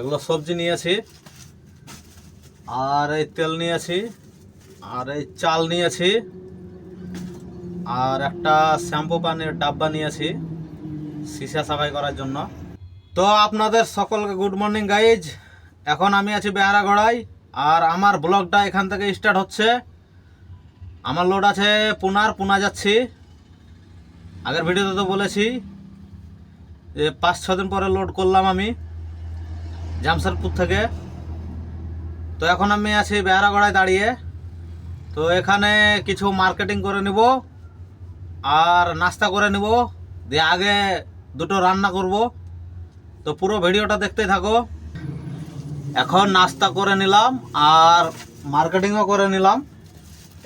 এগুলো সবজি নিয়েছি আর এই তেল নিয়েছি আর এই চাল নিয়েছি আর একটা শ্যাম্পু পানির ডাব্বা নিয়েছি সিসা সাফাই করার জন্য। তো আপনাদের সকলকে গুড মর্নিং গাইজ এখন আমি আছি বেহারাগড়ায় আর আমার ব্লগটা এখান থেকে স্টার্ট হচ্ছে। আমার লোড আছে পুনার, পুনা যাচ্ছি। আগের ভিডিওতে তো বলেছি যে পাঁচ ছ দিন পরে লোড করলাম আমি। জামশেদপুর থেকে। তো এখন আমি আছি বেহারাগড়ায় দাঁড়িয়ে। তো এখানে কিছু মার্কেটিং করে নিব আর নাস্তা করে নিব। দিয়ে আগে দুটো রান্না করব। তো পুরো ভিডিওটা দেখতে থাকো। এখন নাস্তা করে নিলাম আর মার্কেটিংও করে নিলাম।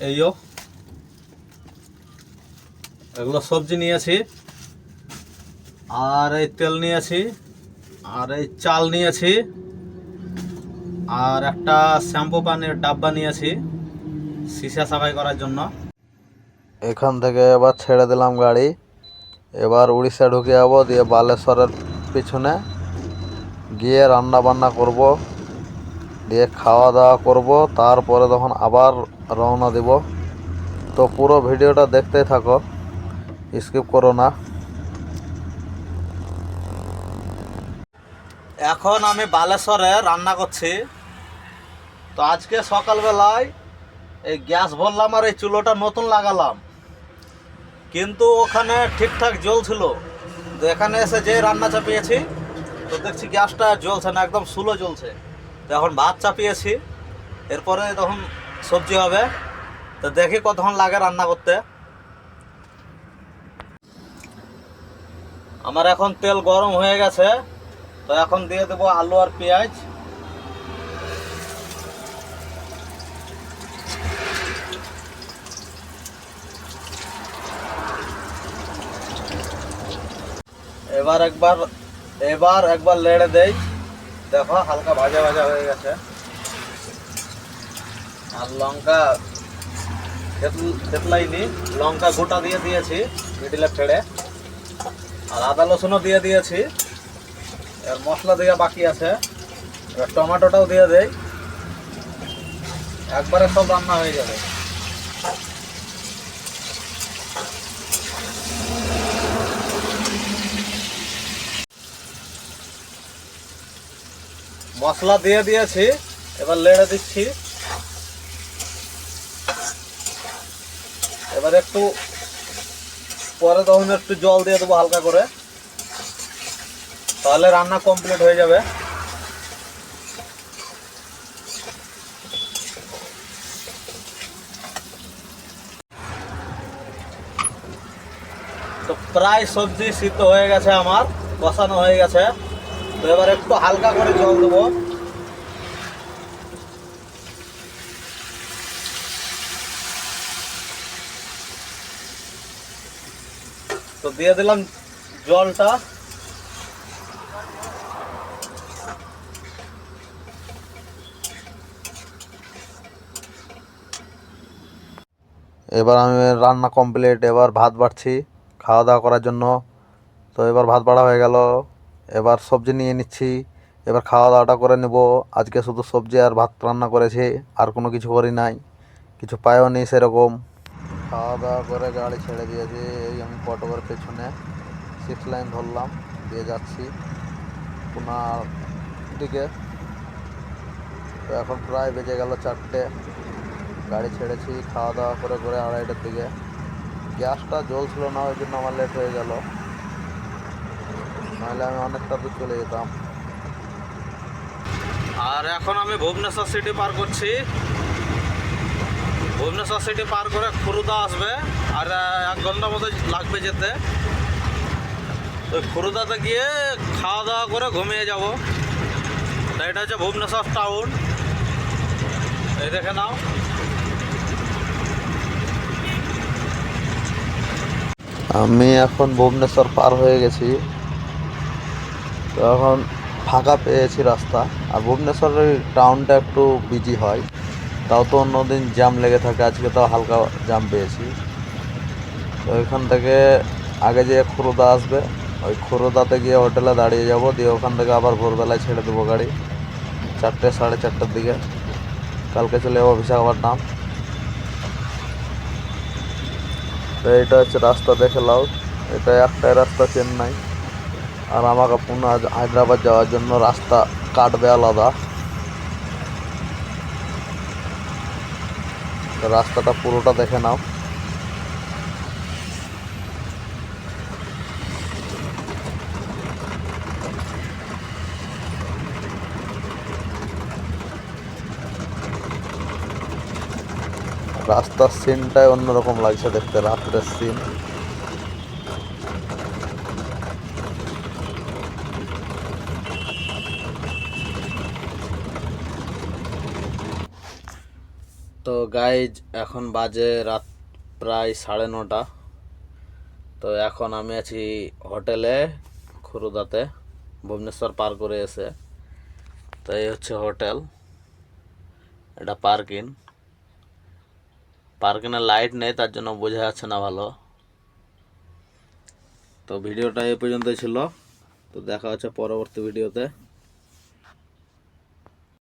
এইও এগুলো সবজি নিয়েছি আর এই তেল নিয়েছি আর এই চাল নিয়েছি। আর একটা শ্যাম্পু পানির ডাব্বা নিয়েছি সিসা সাফাই করার জন্য। এখান থেকে এবার ছেড়ে দিলাম গাড়ি। এবার উড়িষ্যা ঢুকে যাব, দিয়ে বালেশ্বরের পিছনে। গিয়ে রান্না বান্না করব, দিয়ে খাওয়া দাওয়া করব, তারপরে তখন আবার রওনা দিব। তো পুরো ভিডিওটা দেখতেই থাকো, স্কিপ করো না। এখন আমি বালেশ্বরে রান্না করছি। তো আজকে সকালবেলায় এই গ্যাস ভরলাম আর এই চুলোটা নতুন লাগালাম। কিন্তু ওখানে ঠিকঠাক জ্বলছিল। তো এখানে এসে যে রান্না চাপিয়েছি, তো দেখছি গ্যাসটা জ্বলছে না, একদম সুলো জ্বলছে। তো এখন ভাত চাপিয়েছি, এরপরে তখন সবজি হবে। তো দেখি কতক্ষণ লাগে রান্না করতে। আমার এখন তেল গরম হয়ে গেছে। তো এখন দিয়ে দেবো আলু আর পেঁয়াজ। এবার একবার এবার একবার লেড়ে দেই। দেখো, হালকা ভাজা ভাজা হয়ে গেছে। আর লঙ্কা থেতল- থেতলাইনি, লঙ্কা গোটা দিয়ে দিয়েছি মিডিলে ফেড়ে আর আদা রসুনও দিয়ে দিয়েছি। এর মশলা দেওয়া বাকি আছে। এবার টমেটোটাও দিয়ে দেই। একবারে সব রান্না হয়ে যাবে। মশলা দিয়ে দিয়েছি, এবার লেড়ে দিচ্ছি। এবার একটু পরে তখন একটু জল দিয়ে দেবো হালকা করে। তাহলে রান্না কমপ্লিট হয়ে যাবে। তো প্রায় সবজি সিদ্ধ হয়ে গেছে আমার, বসানো হয়ে গেছে। তো এবার একটু হালকা করে জল দেবো। তো দিয়ে দিলাম জলটা। এবার আমি রান্না কমপ্লিট এবার ভাত বাড়ছি খাওয়া দাওয়া করার জন্য। তো এবার ভাত বাড়া হয়ে গেল, এবার সবজি নিয়ে নিচ্ছি, এবার খাওয়া দাওয়াটা করে নেব। আজকে শুধু সবজি আর ভাত রান্না করেছি, আর কোনো কিছু করি নাই, কিছু পায়ও নেই সেরকম। খাওয়া দাওয়া করে গাড়ি ছেড়ে দিয়েছি, এই আমি কটকের পেছনে। সিক্স লাইন ধরলাম, দিয়ে যাচ্ছি পুনার দিকে। তো এখন প্রায় বেজে গেল চারটে। গাড়ি ছেড়েছি খাওয়া দাওয়া করে করে আড়াইটার দিকে। গ্যাসটা জ্বলছিল না, ওই জন্য আমার লেট হয়ে গেল। নাহলে আমি অনেকটা দূর চলে যেতাম। আর এখন আমি ভুবনেশ্বর সিটি পার করছি। ভুবনেশ্বর সিটি পার করে খুরুদা আসবে, আর এক ঘণ্টার মতো লাগবে যেতে। তো খুরুদাতে গিয়ে খাওয়া দাওয়া করে ঘুমিয়ে যাব। এটা হচ্ছে ভুবনেশ্বর টাউন এই দেখে নাও। আমি এখন ভুবনেশ্বর পার হয়ে গেছি। তো এখন ফাঁকা পেয়েছি রাস্তা। আর ভুবনেশ্বরের টাউনটা একটু বিজি হয়। তাও তো অন্যদিন জ্যাম লেগে থাকে। আজকে তাও হালকা জ্যাম পেয়েছি। তো এখান থেকে আগে যে খুরুদা আসবে, ওই খুরুদাতে গিয়ে হোটেলে দাঁড়িয়ে যাব। দিয়ে ওখান থেকে আবার ভোরবেলায় ছেড়ে দেবো গাড়ি। চারটে, সাড়ে চারটের দিকে। কালকে চলে যাব বিশাখাপট্টনম। তো এইটা হচ্ছে রাস্তা দেখে লাও। এটা একটাই রাস্তা চেন্নাই। আর আমাকে পুনঃ হায়দ্রাবাদ যাওয়ার জন্য রাস্তা কাটবে আলাদা। রাস্তাটা পুরোটা দেখে নাও। রাস্তার সিনটাই অন্যরকম লাগছে দেখতে, রাত্রের সিন তো গাইজ এখন বাজে রাত প্রায় সাড়ে নটা। তো এখন আমি আছি হোটেলে, খুরুদাতে, ভুবনেশ্বর পার করে এসে। তো এই হচ্ছে হোটেল, এটা পার্কিং পার্কিংয়ে লাইট নেই, তার জন্য বোঝা যাচ্ছে না ভালো। তো ভিডিওটা এ পর্যন্তই ছিল। তো দেখা হচ্ছে পরবর্তী ভিডিওতে।